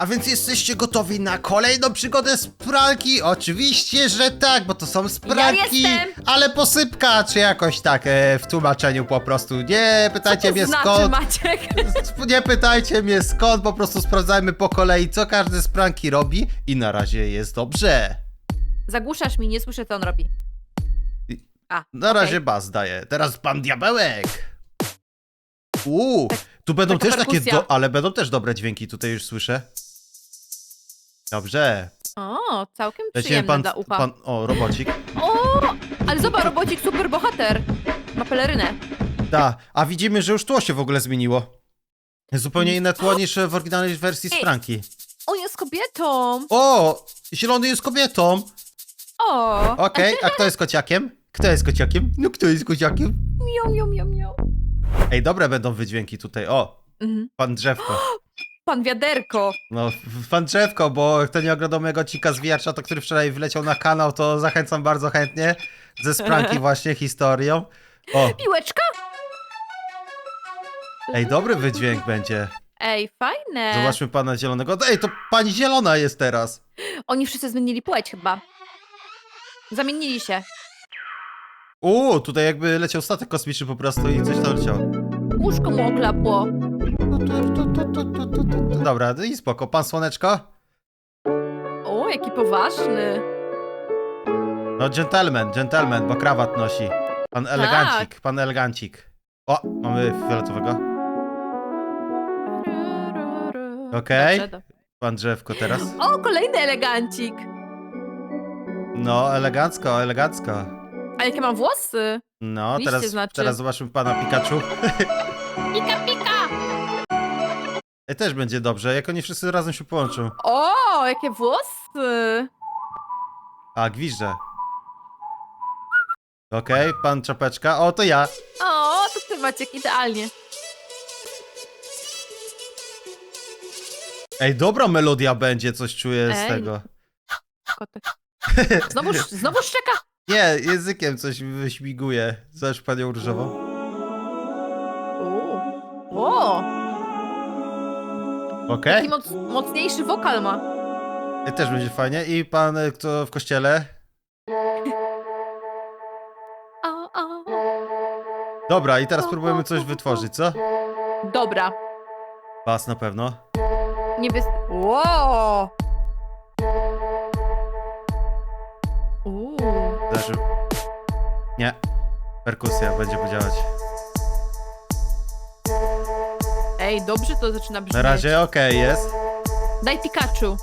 A więc jesteście gotowi na kolejną przygodę z pralki? Oczywiście, że tak, bo to są spranki, jestem. ale posypka, czy jakoś tak e, w tłumaczeniu po prostu. Nie pytajcie mnie znaczy, skąd. Maciek? Nie pytajcie mnie skąd, po prostu sprawdzajmy po kolei, co każdy z pranki robi i na razie jest dobrze. Zagłuszasz mi, nie słyszę, co on robi. A, Na okej. razie bas daje. Teraz pan diabełek. Uuu, tu będą taka też takie, perkusja. do, ale będą też dobre dźwięki, tutaj już słyszę. Dobrze. O, całkiem Lecimy przyjemne pan, dla ucha. pan, o, robocik. O, ale zobacz, robocik super bohater. Ma pelerynę. Da, a widzimy, że już tło się w ogóle zmieniło. Jest zupełnie inne tło niż w oryginalnej wersji z Ej. pranki. On jest kobietą. O, zielony jest kobietą. O, Okej, a kto jest kociakiem? Kto jest kociakiem? No kto jest kociakiem? miau, miau, miau, miau. Ej, dobre będą wydźwięki tutaj. O, Mhm. pan drzewko. Pan wiaderko. No, pan drzewko, bo kto nie oglądał mojego cika z wiercza, to który wczoraj wleciał na kanał, to zachęcam bardzo chętnie. Ze spranki właśnie historią. O, Piłeczka? ej, dobry wydźwięk będzie. Ej, fajne. Zobaczmy pana zielonego. Ej, to pani zielona jest teraz. Oni wszyscy zmienili płeć chyba. Zamienili się. Uuu, tutaj jakby leciał statek kosmiczny po prostu i coś tam leciało. Łóżko mu oklapło. Dobra, i spoko. Pan Słoneczko? O, jaki poważny. No, gentleman, gentleman, bo krawat nosi. Pan elegancik, pan elegancik. O, mamy fioletowego. Okej. Dobrze, Pan drzewko teraz. O, kolejny elegancik. No, elegancko, elegancko. A jakie mam włosy? No, Liście teraz, znaczy. teraz zobaczmy pana Pikachu. Pika, Ej, też będzie dobrze, jak oni wszyscy razem się połączą. O, jakie włosy. A, gwizdże. Okej, pan czapeczka. O, to ja. O, to ty Maciek, idealnie. Ej, dobra melodia będzie, coś czuję z Ej. tego. Kotek. Znowu, znowu szczeka. Nie, językiem coś wyśmiguje. Zobacz panią różową. O, o Okej? jaki moc, mocniejszy wokal ma. Też będzie fajnie. I pan, y, kto w kościele? O, o. Dobra, i teraz próbujemy coś wytworzyć, co? Dobra. Bas na pewno. Niebies... Wow. Uuu. Zależy. Nie. Perkusja będzie podziałać. Ej, dobrze to zaczyna brzmieć. Na razie okej jest. Daj Pikachu.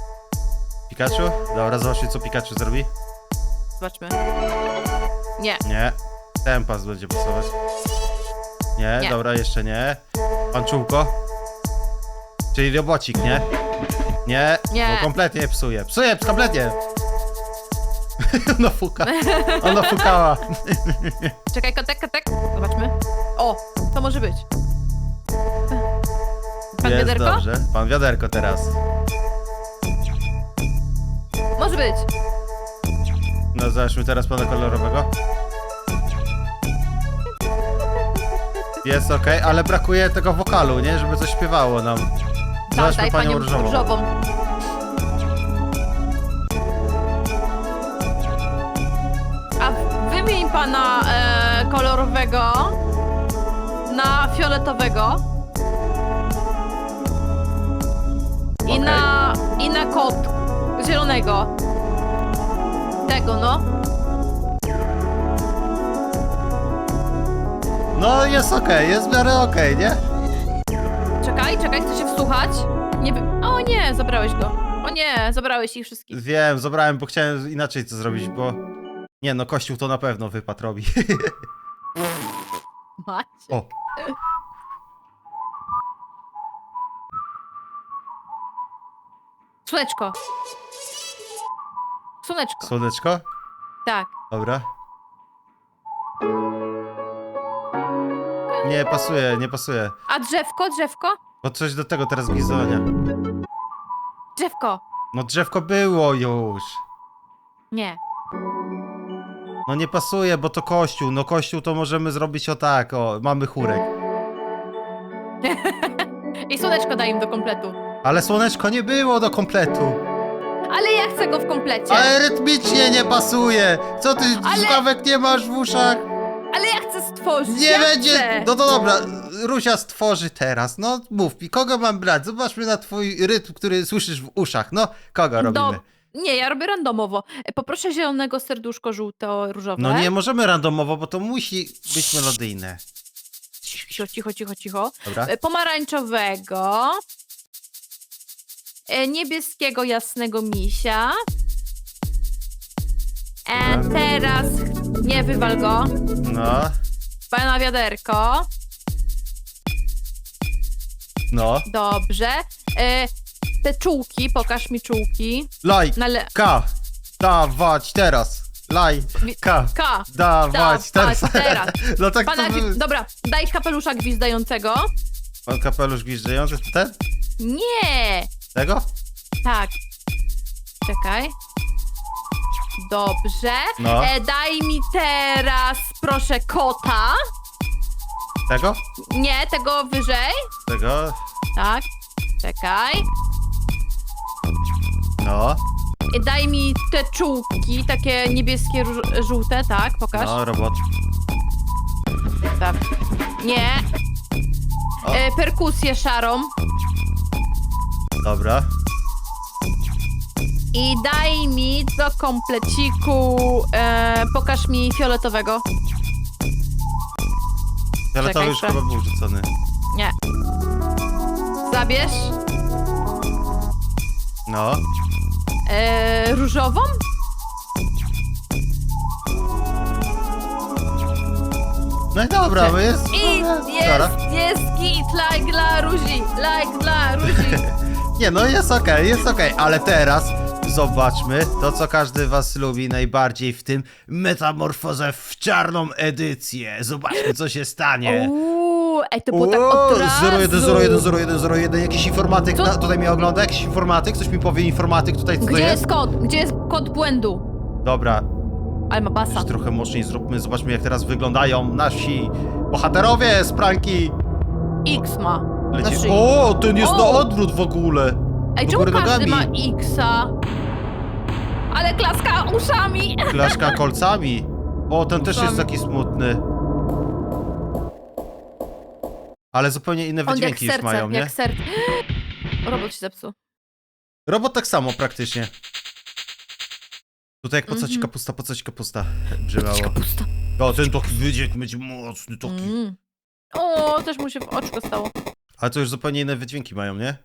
Pikachu? Dobra, zobaczmy co Pikachu zrobi. Zobaczmy. Nie. Nie. Tempas będzie pasować. Nie, Nie. dobra, jeszcze nie. Pan Czółko? Czyli robocik, nie? Nie, Nie. bo kompletnie psuje. Psuje, kompletnie! Ona fuka. Ona fukała. Czekaj, kotek, kotek. Zobaczmy. O, to może być. Pan Jest wiaderko? dobrze. Pan wiaderko teraz. Może być. No zobaczmy teraz pana kolorowego. Jest ok, ale brakuje tego wokalu, nie? Żeby coś śpiewało nam. Tak, Zobaczmy daj panią różową. A wymień pana e, kolorowego na fioletowego. Na, I na kot zielonego. Tego, no. No jest ok, jest w miarę ok, nie? Czekaj, czekaj, chcę się wsłuchać. Nie wy... O nie, zabrałeś go. O nie, zabrałeś ich wszystkich. Wiem, zabrałem, bo chciałem inaczej to zrobić, bo... Nie no, kościół to na pewno wypad robi. Macie. o, Słoneczko. Słoneczko. słoneczko? Tak. Dobra. Nie pasuje, nie pasuje. A drzewko, drzewko? Bo coś do tego teraz gwizdania. Drzewko. No drzewko było już. Nie. No nie pasuje, bo to kościół. No kościół to możemy zrobić o tak, o, mamy chórek. I słoneczko daj im do kompletu. Ale słoneczko nie było do kompletu. Ale ja chcę go w komplecie. Ale rytmicznie nie pasuje. Co ty, Ale- słuchawek nie masz w uszach? Ale ja chcę stworzyć. Nie ja będzie. Chcę. No to dobra, Rusia stworzy teraz. No mów mi, kogo mam brać? Zobaczmy na twój rytm, który słyszysz w uszach. No, kogo robimy? Do... Nie, ja robię randomowo. E, Poproszę zielonego serduszko żółto-różowe. No nie możemy randomowo, bo to musi być melodyjne. Cicho, cicho, cicho, cicho. Dobra? E, Pomarańczowego. E, Niebieskiego, jasnego misia. E, teraz nie wywal go. No, Pana wiaderko. no. Dobrze. E, te czułki, pokaż mi czułki. Lajk. Nale... K. Dawać teraz. Lajka. K. Dawać Dawać teraz. teraz. No tak Pana to... gwi... Dobra, daj kapelusza gwizdającego. Pan kapelusz gwizdający, ten? Nie! Tego? Tak. Czekaj. Dobrze. No. E, daj mi teraz, proszę, kota. Tego? Nie, tego wyżej. Tego? Tak. Czekaj. No. E, daj mi te czułki, takie niebieskie, róż- żółte, tak? Pokaż. No, robot. Tak. Nie. O. E, perkusję szarą. Dobra. I daj mi do kompleciku, e, pokaż mi fioletowego. Fioletowy Czekaj, już chyba był rzucony. Nie. Zabierz. No. E, różową? No i dobra, bo jest... I Dobra. jest, jest git, like dla Ruzi, like dla Ruzi. Nie, no jest okej, jest okej, ale teraz zobaczmy to, co każdy was lubi najbardziej w tym metamorfozę w czarną edycję. Zobaczmy, co się stanie. Uuu, ej, to było tak od razu. 01, 01, 01, 01, jakiś informatyk Co? na, tutaj mnie ogląda, jakiś informatyk, coś mi powie informatyk tutaj, co to Gdzie jest? jest kod? Gdzie jest kod błędu? Dobra, Ale ma basa. już trochę mocniej zróbmy, zobaczmy jak teraz wyglądają nasi bohaterowie z pranki. X ma. Leci... Na szyi. O, ten jest O! na odwrót w ogóle. Ej, do czemu góry każdy ma nogami. Xa? Ale klaska uszami. Klaszka kolcami. O, ten też jest Uszami. taki smutny. Ale zupełnie inne On jak wydźwięki już serce, mają, nie? jak serce. Robot się zepsuł. Robot tak samo praktycznie. Tutaj jak po co ci Mhm. kapusta, po co ci kapusta brzmiało. Kapusta. O, ten to wydźwięk będzie mocny taki. Mm. O, też mu się w oczko stało. Ale to już zupełnie inne wydźwięki mają, nie?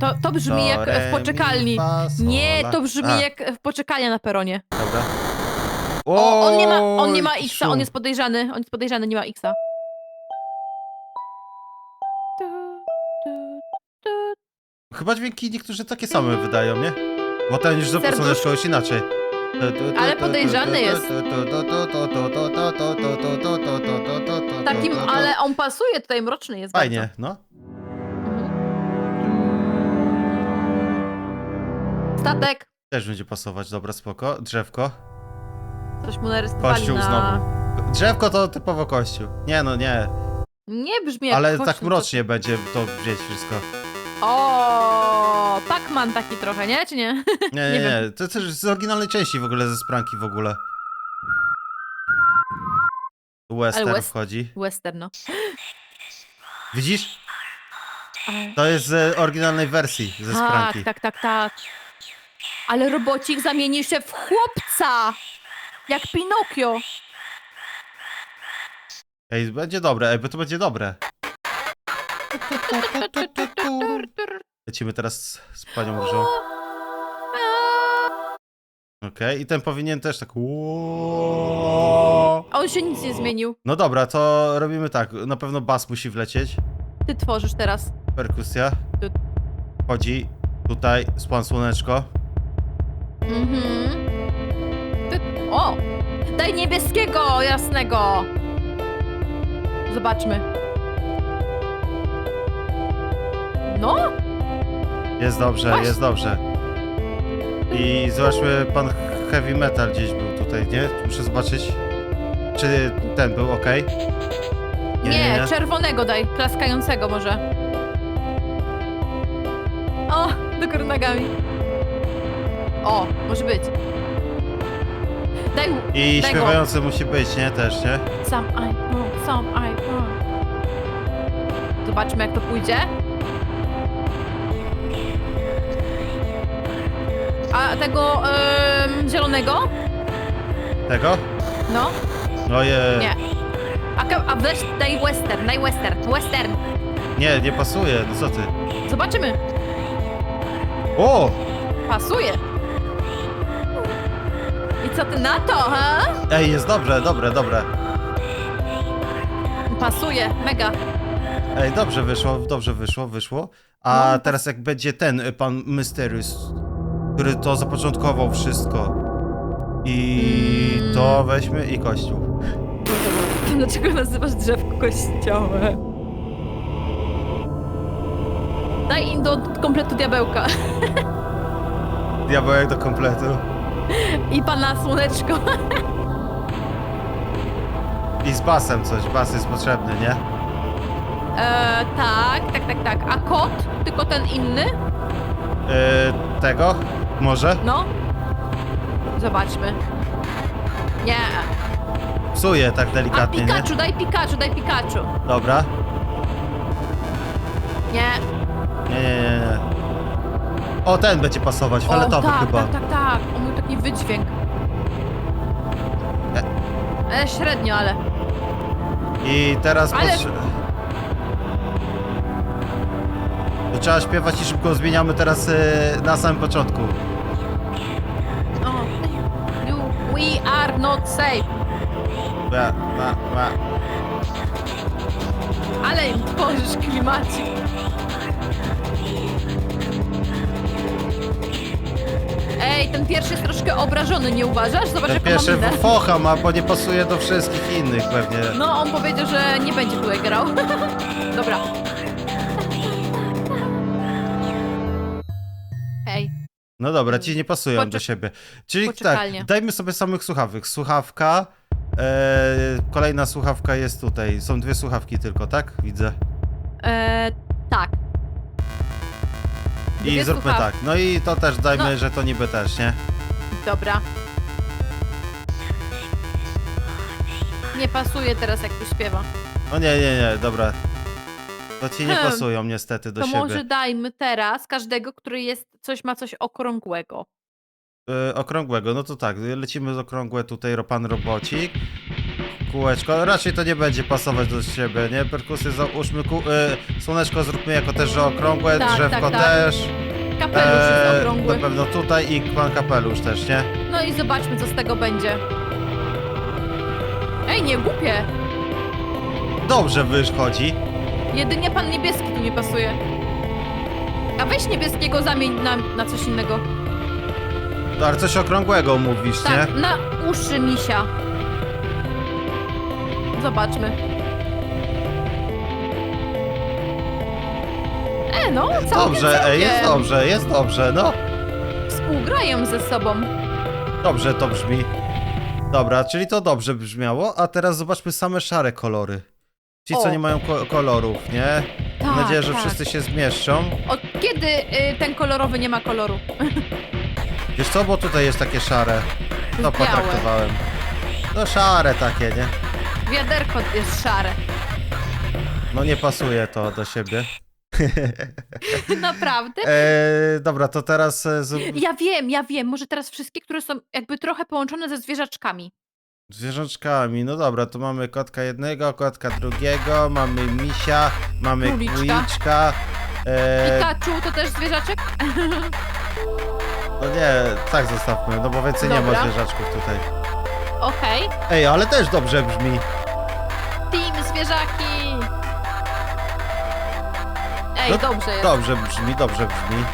To, to brzmi jak re, w poczekalni. mi, fa, sol, Nie, la. to brzmi A, jak w poczekalni na peronie. Dobra. O, on nie ma, on nie ma Oj, Xa, on szum. jest podejrzany, on jest podejrzany, nie ma Xa. Chyba dźwięki niektórzy takie same wydają, nie? Bo ten już zapisał Serduszko. jeszcze inaczej. Ale podejrzany jest. Takim, ale on pasuje tutaj, mroczny jest Fajnie, no. bardzo. Mhm. Statek. Też będzie pasować, dobra, spoko. Drzewko. Coś mu narysowali Kościół na... znowu. Drzewko to typowo kościół. Nie no, nie. Nie brzmi jak Ale kościół, tak to- mrocznie będzie to brzmieć wszystko. O, Pac-Man taki trochę, nie? Czy nie? Nie, nie, Nie nie. To też z oryginalnej części w ogóle, ze spranki w ogóle. Western West- wchodzi. Western, no. Widzisz? Ale- To jest z oryginalnej wersji, ze Tak, spranki. tak, tak, tak. Ale robocik zamienił się w chłopca! Jak Pinokio. Ej, będzie dobre, ej, bo to będzie dobre. Lecimy teraz z panią Różą. Okej, i ten powinien też tak... A on się nic nie zmienił. No dobra, to robimy tak. Na pewno bas musi wlecieć. Ty tworzysz teraz. Perkusja. Tu- Chodzi tutaj, spłon słoneczko. Mhm. Ty... O! Daj niebieskiego, jasnego! Zobaczmy. No, jest dobrze, Właśnie. jest dobrze. I zobaczmy, pan Heavy Metal gdzieś był tutaj, nie? Muszę zobaczyć, czy ten był ok. Nie, nie, czerwonego daj, klaskającego może. O, do góry nogami. O, może być. Daj I daj śpiewający go. musi być, nie? Też, nie? Some I mm, want, some I. Mm. Zobaczmy, jak to pójdzie. A tego em, zielonego? Tego? No, Oje. nie. A, ka- a weź daj western, daj western, western. Nie, nie pasuje, no co ty? Zobaczymy. O! Pasuje. I co ty na to, ha? Ej, jest dobrze, dobre, dobre. Pasuje, mega. Ej, dobrze wyszło, dobrze wyszło, wyszło. A No. teraz jak będzie ten y, pan Mysterious, który to zapoczątkował wszystko. I Mm. to weźmy i kościół. Dlaczego nazywasz drzewko kościołem? Daj im do kompletu diabełka. Diabełek do kompletu. I pana słoneczko. I z basem coś, bas jest potrzebny, nie? E, tak, tak, tak, tak. A kot? Tylko ten inny? Yy, tego? Może? No. Zobaczmy. Nie. Psuje tak A delikatnie, nie? Pikachu, daj Pikachu, daj Pikachu. Dobra. Nie. Nie, nie, nie, nie. O, ten będzie pasować, fioletowy tak, chyba. tak, tak, tak. On miał taki wydźwięk. E. E, średnio, ale. I teraz Ale- To trzeba śpiewać i szybko zmieniamy teraz y, na samym początku. Not safe. Ba, ba, ba. Ale im tworzysz klimacik. Ej, ten pierwszy jest troszkę obrażony, nie uważasz? Zobacz, Ten jaką pierwszy mam minę. focha ma, bo nie pasuje do wszystkich innych pewnie. No, on powiedział, że nie będzie tutaj grał. Dobra. No dobra, ci nie pasują Poczek- do siebie. Czyli tak, dajmy sobie samych słuchawek. Słuchawka, e, kolejna słuchawka jest tutaj. Są dwie słuchawki tylko, tak? Widzę. e, tak. I Dwie zróbmy słuchaw- tak. No i to też dajmy, No. że to niby też, nie? Dobra. Nie pasuje teraz, jak tu śpiewa. No nie, nie, nie, dobra. To ci nie Hmm. pasują niestety do to siebie. może dajmy teraz każdego, który jest coś ma coś okrągłego. E, okrągłego, no to tak, lecimy z okrągłe tutaj, ro- pan robocik. Kółeczko, raczej to nie będzie pasować do siebie, nie? Perkusy załóżmy, ku, e, słoneczko zróbmy jako też, że okrągłe, Tak, drzewko tak, tak. też. Kapelusz jest E, okrągły. Na pewno tutaj i pan kapelusz też, nie? No i zobaczmy, co z tego będzie. Ej, nie głupie. Dobrze wychodzi. Jedynie pan niebieski tu nie pasuje. A weź niebieskiego zamień na, na coś innego. Ale coś okrągłego mówisz, Tak, nie? na uszy misia. Zobaczmy. E, no, całkiem, Dobrze, ej, jest całkiem. dobrze, jest dobrze, no. Współgrają ze sobą. Dobrze to brzmi. Dobra, czyli to dobrze brzmiało, a teraz zobaczmy same szare kolory. Ci, co O. nie mają ko kolorów, nie? Mam Tak, nadzieję, że tak. wszyscy się zmieszczą. Od kiedy y, ten kolorowy nie ma koloru? Wiesz co, bo tutaj jest takie szare. To Białe. potraktowałem. No szare takie, nie? Wiaderko jest szare. No nie pasuje to do siebie. Naprawdę? Eee, dobra, to teraz e, z... Ja wiem, ja wiem. Może teraz wszystkie, które są jakby trochę połączone ze zwierzaczkami. Zwierzączkami. No dobra, to mamy kotka jednego, kotka drugiego, mamy misia, mamy Króliczka. króliczka. Eee, Pikachu to też zwierzaczek? no nie, tak zostawmy, no bo więcej nie ma Dobra. zwierzaczków tutaj. Okej. Ej, ale też dobrze brzmi. Team zwierzaki! Ej, No, dobrze jest. Dobrze brzmi, dobrze brzmi.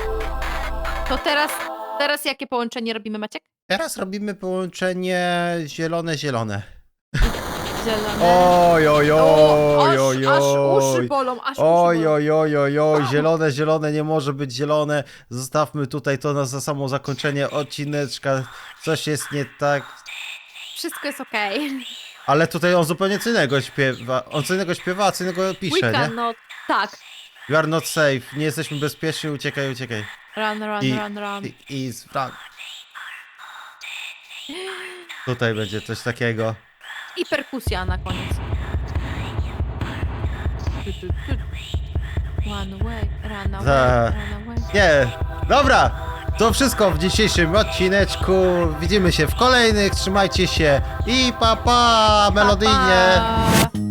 To teraz, teraz jakie połączenie robimy, Maciek? Teraz robimy połączenie zielone-zielone. Zielone. Oj, oj, oj, aż, oj, aż uszy oj. bolą, aż Oj, uszy bolą. oj, oj, oj, oj, zielone, zielone nie może być zielone. Zostawmy tutaj to na za samo zakończenie odcineczka. Coś jest nie tak. Wszystko jest okej. Ale tutaj on zupełnie co innego śpiewa. On co innego śpiewa, a co innego pisze, nie? cannot... Tak. You are not safe. Nie jesteśmy bezpieczni, uciekaj, uciekaj. Run, run, I, run, run. i, i spra- Tutaj będzie coś takiego. I perkusja na koniec. Tu, tu, tu. One way, run away, Za- run away. Nie, dobra! To wszystko w dzisiejszym odcineczku. Widzimy się w kolejnych. Trzymajcie się i pa pa, melodyjnie. Pa, pa.